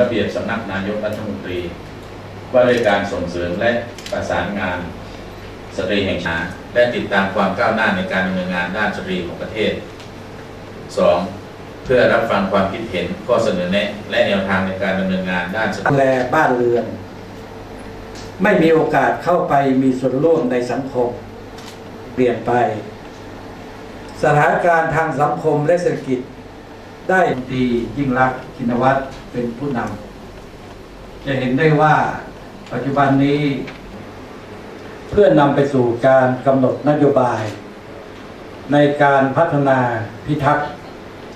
ระเบียบสำนักนายกรัฐมนตรี ว่าด้วยการส่งเสริมและประสานงานสตรีแห่งชาติและติดตามความก้าวหน้าในการดำเนินงานด้านสตรีของประเทศ 2. เพื่อรับฟังความคิดเห็นข้อเสนอแนะ และแนวทางในการดำเนินงานด้านดูแลบ้านเรือน ไม่มีโอกาสเข้าไปมีส่วนร่วมในสังคม เปลี่ยนไป สถานการณ์ทางสังคมและเศรษฐกิจ ได้ตียิ่งรักชินวัตรเป็นผู้นำจะเห็นได้ว่าปัจจุบันนี้ เพื่อนำไปสู่การกำหนดนโยบาย ในการพัฒนาพิทักษ์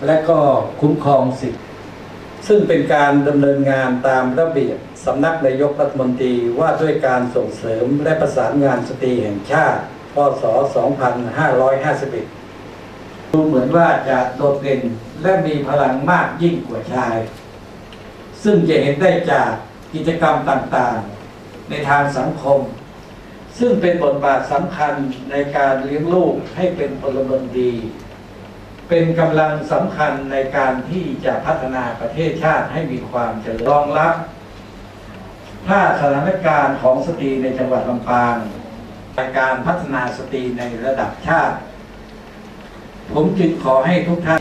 และก็คุ้มครองสิทธิซึ่งเป็นการดำเนินงานตามระเบียบสำนักนายกรัฐมนตรีว่าด้วยการส่งเสริมและประสานงานสตรีแห่งชาติ พศ 2551 ดูเหมือนว่าจะโดดเด่นและมีพลังมากยิ่งกว่าชาย ซึ่งจะเห็นได้จากกิจกรรมต่างๆ ในทางสังคม ซึ่งเป็นบทบาทสำคัญในการเลี้ยงลูกให้เป็นพลเมืองดี เป็นกำลังสำคัญในการที่จะพัฒนาประเทศชาติให้มีความเจริญรองรับ ถ้าสถานการณ์ของสตรีในจังหวัดลำปางในการพัฒนาสตรีในระดับชาติ ผมจึงขอให้ทุกท่าน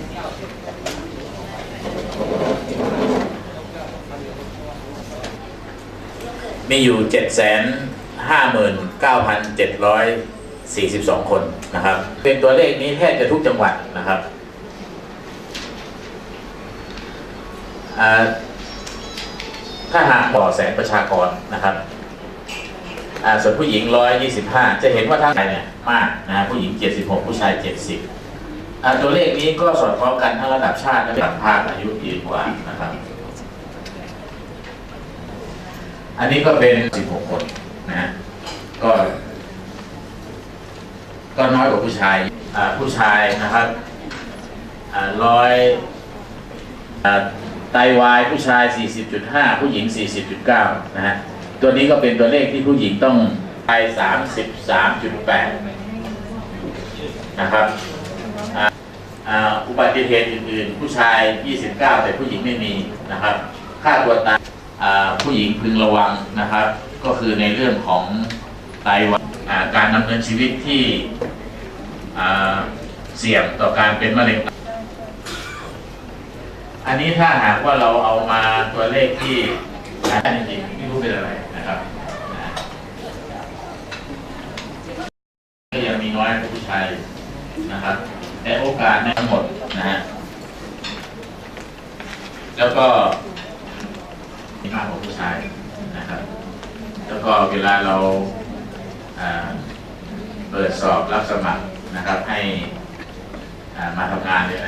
มีอยู่เจ็ดแสนห้าหมื่นเก้าพันเจ็ดร้อยสี่สิบสองคนนะครับ เป็นตัวเลขนี้แทบจะทุกจังหวัดนะครับถ้าหากต่อแสนประชากรนะครับส่วนผู้หญิงร้อยยี่สิบห้าจะเห็นว่าทั้งเนี่ยมากนะผู้หญิงเจ็ดสิบหกผู้ชายเจ็ดสิบอ่า ตัวเลขนี้ก็สอดคล้องกันทั้งระดับชาติและระดับภาคอายุยืนกว่านะครับ อันนี้ก็เป็น 16 คนนะก็ ก็น้อยกว่าผู้ชายผู้ชายนะครับร้อยไตวายผู้ชาย 40.5 ผู้หญิง 40.9 นะฮะ ตัวนี้ก็เป็นตัวเลขที่ผู้หญิงต้องไป 33.8 นะครับ อุบัติเหตุอื่นๆ ผู้ชาย 29 แต่ผู้หญิงไม่มีนะครับค่าตัวตายอ่าผู้หญิงพึงระวังนะครับ ก็คือในเรื่องของไตวายการดำเนินชีวิตที่เสี่ยงต่อการเป็นมะเร็งอันนี้ถ้าหากว่าเราเอามาตัวเลขที่อ่าจริงๆไม่รู้เป็นอะไรนะครับก็ยังมีน้อยผู้ชายนะครับ ในโอกาสนั้ทั้งหมดนะฮะแล้วก็มีภาพของผู้ชายนะครับ แล้วก็เวลาเราเปิดสอบรับสมัครนะครับให้มาทำงานเนี่ย